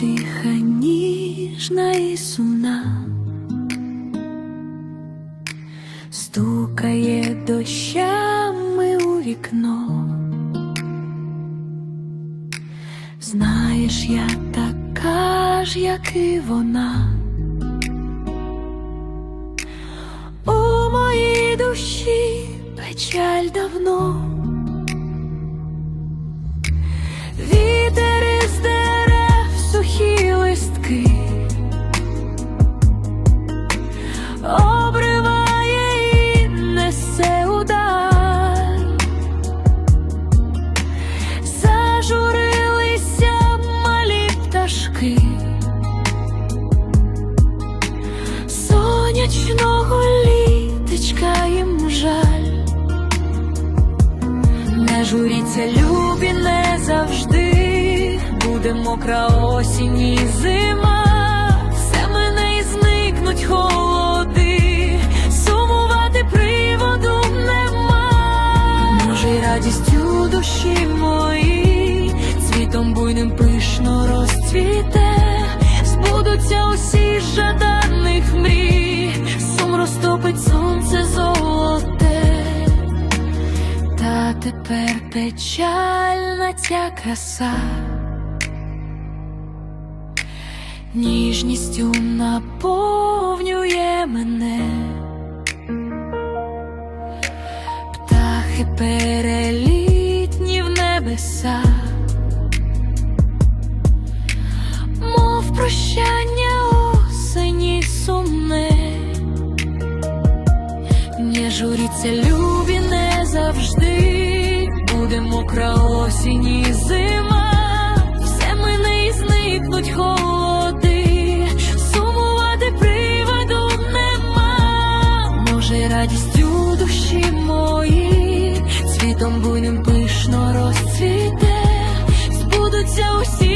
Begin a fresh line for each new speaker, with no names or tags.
Тиха, ніжна і сумна, стукає дощами у вікно. Знаєш, я така ж, як і вона. У моїй душі печаль давно. Пташки сонячного літочка їм жаль. Не журіться, любі, не завжди. Буде мокра осінь і зима, все мене і тепер печальна ця краса, ніжністю наповнює мене, птахи перелітні в небеса, мов прощання осені сумне. Не журіться, любі, не завжди мокра осінь і зима, все мине і зникнуть холоди, сумувати приводу нема, може радість у душі мої, цвітом буйним пишно розцвіте, збудуться усі